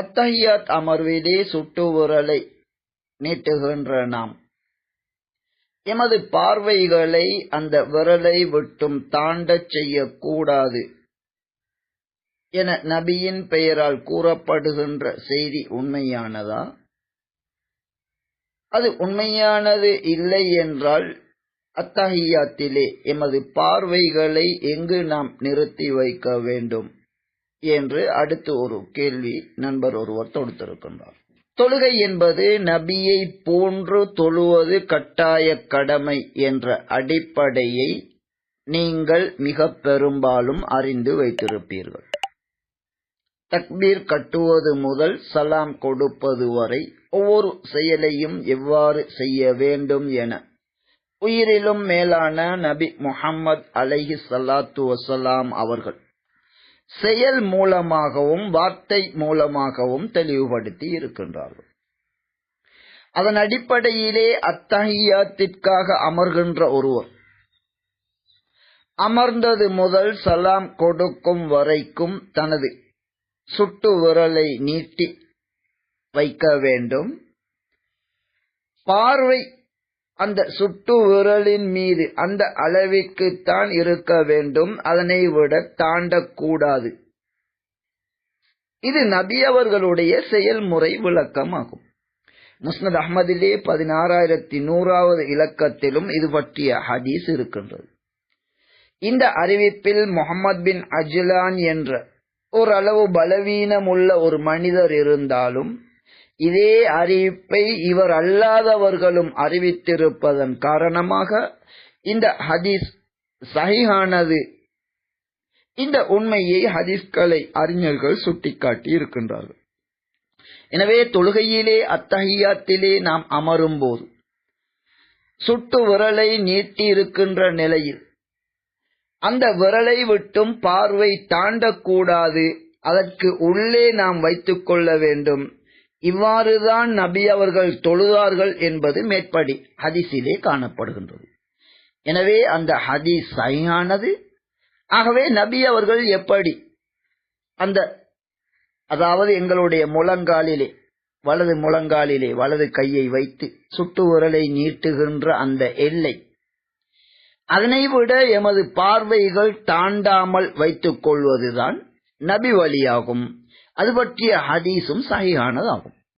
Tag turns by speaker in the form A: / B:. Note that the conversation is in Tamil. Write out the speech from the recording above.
A: அத்தஹியாத் அமர்வதே சுட்டு உரலை நீட்டுகின்ற நாம். எமது பார்வைகளை அந்த விரலை விட்டும் தாண்டச் செய்யக்கூடாது என நபியின் பெயரால் கூறப்படுகின்ற செய்தி உண்மையானதா? அது உண்மையானது இல்லை என்றால் அத்தஹியாத்திலே எமது பார்வைகளை எங்கு நாம் நிறுத்தி வைக்க வேண்டும்? என்று அடுத்து ஒரு கேள்வி நண்பர் ஒருவர் தொடுத்திருக்கின்றார். தொழுகை என்பது நபியை போன்று தொழுவது கட்டாய கடமை என்ற அடிப்படையை நீங்கள் மிக பெரும்பாலும் அறிந்து வைத்திருப்பீர்கள். தக்பீர் கட்டுவது முதல் சலாம் கொடுப்பது வரை ஒவ்வொரு செயலையும் எவ்வாறு செய்ய வேண்டும் என. உயிரிலும் மேலான நபி முகம்மது அலைஹி சலாத்து வசலாம் அவர்கள் செயல் மூலமாகவும் வார்த்தை மூலமாகவும் தெளிவுபடுத்தி இருக்கின்றார்கள். அதன் அடிப்படையிலே அத்தஹியாத்திற்காக அமர்கின்ற ஒருவர். அமர்ந்தது முதல் சலாம் கொடுக்கும் வரைக்கும் தனது சுட்டு விரலை நீட்டி வைக்க வேண்டும். பார்வை அந்த சுட்டு விரலின் மீது அந்த அளவிற்குத்தான் இருக்க வேண்டும். அதனை விட தாண்டக்கூடாது. இது நபி அவர்களுடைய செயல்முறை விளக்கமாகும். முஸ்னத் அஹமதிலே பதினாறாயிரத்தி நூறாவது இலக்கத்திலும் இது பற்றிய ஹதீஸ் இருக்கின்றது. இந்த அறிவிப்பில் முகமது பின் அஜ்லான் என்ற ஓரளவு பலவீனமுள்ள ஒரு மனிதர் இருந்தாலும் இதே அறிவிப்பை இவர் அல்லாதவர்களும் அறிவித்திருப்பதன் காரணமாக இந்த ஹதீஸ் சகிஹானது இந்த உண்மையை ஹதீஸ்களை அறிஞர்கள் சுட்டிக்காட்டி இருக்கின்றார்கள். எனவே தொழுகையிலே அத்தகையாத்திலே நாம் அமரும் போது சுட்டு விரலை நீட்டி இருக்கின்ற நிலையில் அந்த விரலை விட்டும் பார்வை தாண்டக்கூடாது அதற்கு உள்ளே நாம் வைத்துக் கொள்ள வேண்டும். இவ்வாறுதான் நபி அவர்கள் தொழுதார்கள் என்பது மேற்படி ஹதீஸிலே காணப்படுகின்றது. எனவே அந்த ஹதீஸ் சரியானது ஆகவே நபி அவர்கள் எப்படி அந்த அதாவது எங்களுடைய முழங்காலிலே வலது முழங்காலிலே வலது கையை வைத்து சுட்டு உரலை நீட்டுகின்ற அந்த எல்லை அதனை விட எமது பார்வைகள் தாண்டாமல் வைத்துக் கொள்வதுதான் நபி வழியாகும். அது பற்றிய ஹதீஸும் சகியானதாகும்